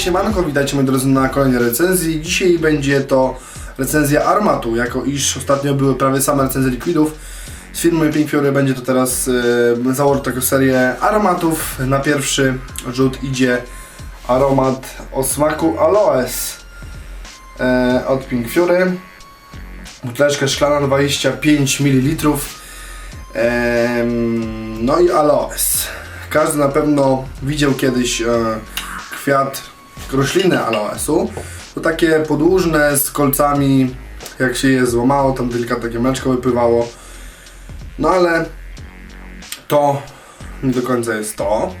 siemanko, witajcie moi drodzy na kolejnej recenzji. Dzisiaj będzie to recenzja Armatu, jako iż ostatnio były prawie same recenzje liquidów. Z firmy Pink Fury będzie to teraz e, założę taką serię aromatów. Na pierwszy rzut idzie aromat o smaku aloes e, od Pink Fury. Buteleczka szklana 25 ml. Em, no i aloes. Każdy na pewno widział kiedyś e, kwiat rośliny aloesu. To takie podłużne z kolcami, jak się je złamało, tam delikatnie takie mleczko wypływało. No ale to nie do końca jest to.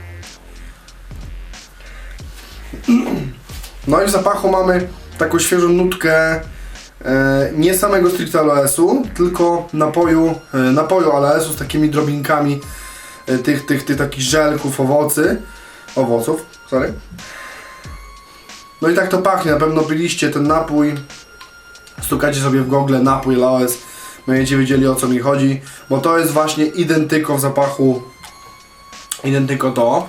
No i w zapachu mamy taką świeżą nutkę e, nie samego stricte aloesu, tylko napoju, e, napoju aloesu z takimi drobinkami e, tych, tych, tych takich żelków, owocy, owoców, sorry. No i tak to pachnie, na pewno piliście ten napój, stukacie sobie w Google napój aloes, będziecie wiedzieli o co mi chodzi, bo to jest właśnie identyko w zapachu, identyko to.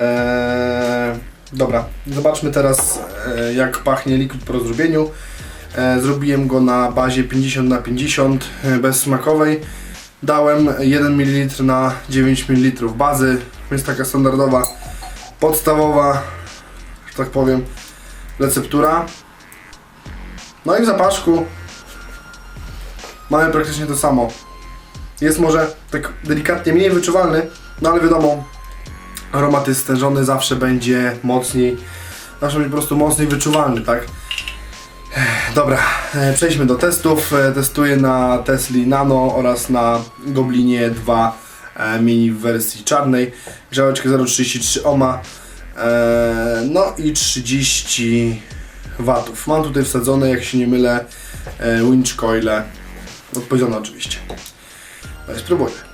Eee, dobra, zobaczmy teraz e, jak pachnie liquid po rozrobieniu. E, zrobiłem go na bazie 50 na 50 e, bezsmakowej. Dałem 1 ml na 9 ml bazy, więc taka standardowa, podstawowa, że tak powiem, receptura. No i w zapaszku mamy praktycznie to samo. Jest może tak delikatnie mniej wyczuwalny, no ale wiadomo, aromat jest stężony, zawsze będzie mocniej, zawsze będzie po prostu mocniej wyczuwalny, tak? Dobra, e, przejdźmy do testów. E, Testuję na Tesli Nano oraz na Goblinie 2 e, mini w wersji czarnej. Grzałeczkę 0,33 ohma. E, No i 30 watów. Mam tutaj wsadzone, jak się nie mylę, e, winch coile. Odpowiedzione oczywiście. No i spróbujmy.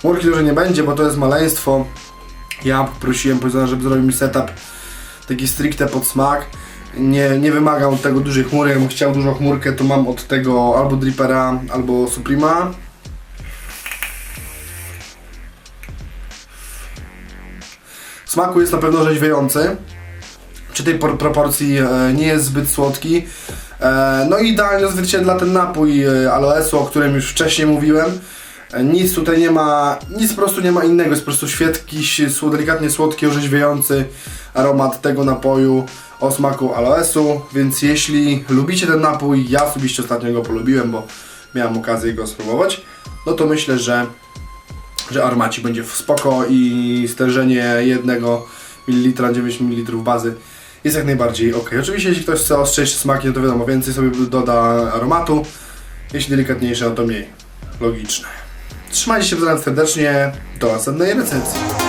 Chmurki dużo nie będzie, bo to jest maleństwo. Ja prosiłem powiedziałem, żeby zrobił mi setup taki stricte pod smak. Nie, nie wymagam od tego dużej chmury, jakbym chciał dużą chmurkę, to mam od tego albo Drippera, albo Suprema. Smaku jest na pewno rzeźwiający. Przy tej por- proporcji e, nie jest zbyt słodki. E, no i idealnie odzwierciedla ten napój e, aloesu, o którym już wcześniej mówiłem. E, Nic tutaj nie ma, nic po prostu nie ma innego, jest po prostu świetki, delikatnie słodki, orzeźwiający aromat tego napoju o smaku aloesu, więc jeśli lubicie ten napój, ja osobiście ostatnio go polubiłem, bo miałem okazję go spróbować, no to myślę, że, że armaci będzie w spoko i stężenie jednego ml na 9 ml bazy jest jak najbardziej ok. Oczywiście jeśli ktoś chce ostrzejsze smaki, no to wiadomo, więcej sobie doda aromatu, jeśli delikatniejsze, no to mniej. Logiczne. Trzymajcie się bardzo serdecznie, do następnej recenzji.